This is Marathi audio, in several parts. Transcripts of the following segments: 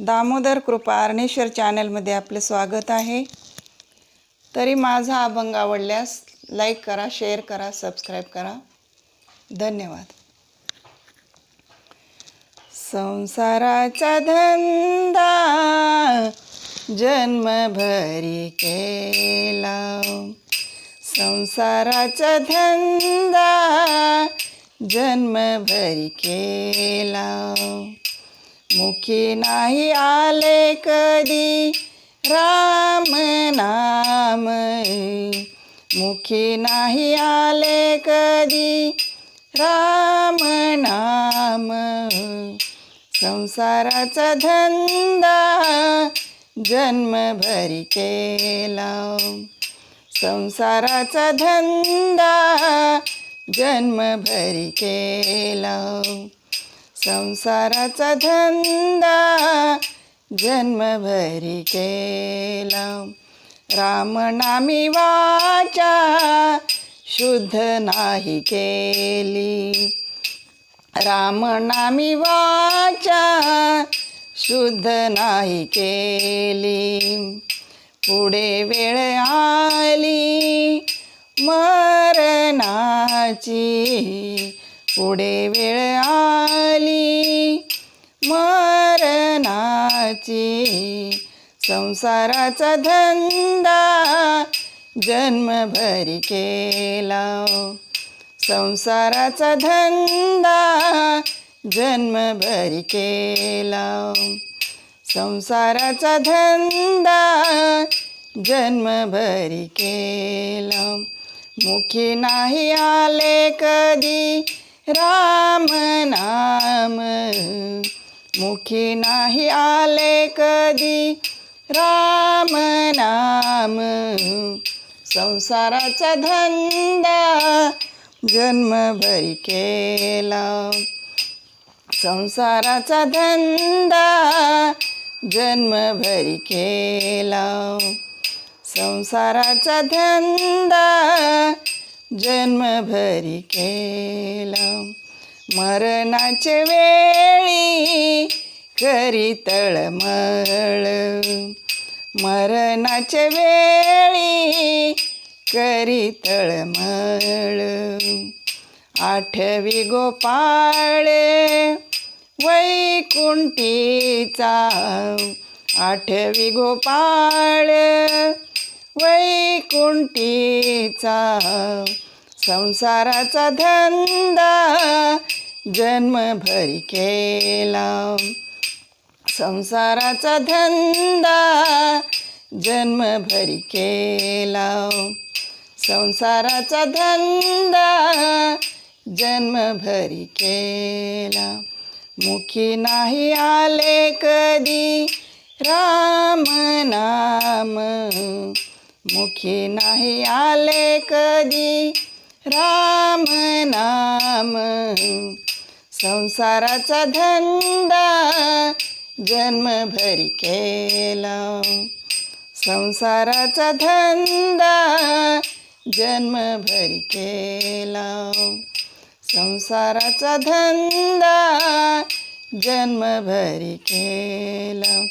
दामोदर कृपा अर्णेश्वर चॅनलमध्ये आपलं स्वागत आहे. तरी माझा अभंग आवडल्यास लाईक करा शेअर करा सबस्क्राईब करा. धन्यवाद. संसाराचा धंदा जन्मभरी केला. संसाराचा धंदा जन्मभरी केला. मुखी नाही आले कधी? राम नाम मुखी नाही आले कधी? राम नाम संसाराचा धंदा जन्मभरी केला. संसाराचा धंदा जन्मभरी केला. संसाराचा धंदा जन्मभरी केला रामनामी वाचा शुद्ध नाही केली. रामनामी वाचा शुद्ध नाही केली. पुढे वेळ आली मरणाची. पुढे वेळ आली मरणाची संसाराचा धंदा जन्मभरी केला. संसाराचा धंदा जन्मभरी केला. संसाराचा धंदा जन्मभरी केला. मुखी नाही आले कधी राम नाम. मुखी नाही आले कधी? राम नाम. संसाराचा धंदा जन्मभरी केला. संसाराचा धंदा जन्मभरी केला. संसाराचा धंदा जन्मभरी केला. मरणाचे वेळी करी तळमळ. मरणाचे वेळी करी तळमळ. आठवी गोपाळे वैकुंठीचा. आठवी गोपाळ वैकुंठीचा. संसाराचा धंदा जन्मभरी केला. संसाराचा धंदा जन्मभरी केला. संसाराचा धंदा जन्मभरी केला. मुखी नाही आले कधी राम नाम. मुखी नाही आले कधी राम नाम. संसाराचा धंदा जन्मभरी केला. संसाराचा धंदा जन्मभरी केला. संसाराचा धंदा जन्मभरी केला.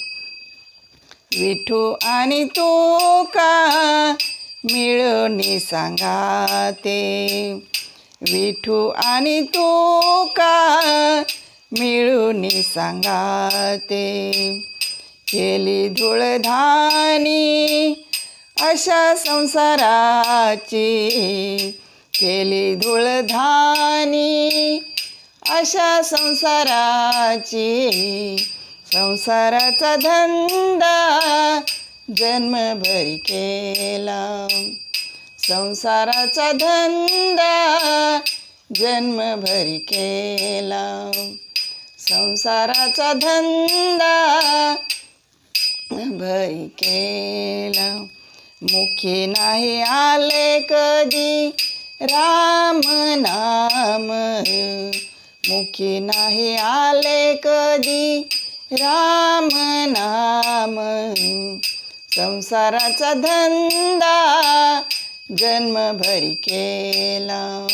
विठू आणि तू का मिळून सांगाते. विठू आणि तू का मिळून सांगाते. केली धुळधानी अशा संसाराची. केली धुळधानी अशा संसाराची. संसाराचा धंदा जन्मभरी केला. संसाराचा धंदा जन्मभरी केला. संसाराचा धंदा भरी केला. मुखी नाही आले कधी राम नाम. मुखी नाही आले कधी राम नाम. संसाराचा धंदा जन्मभरी केला.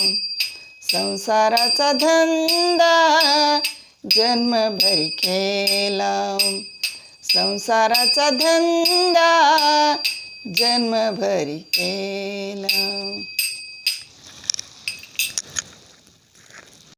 संसाराचा धंदा जन्मभर केला संसाराचा धंदा जन्मभरी केला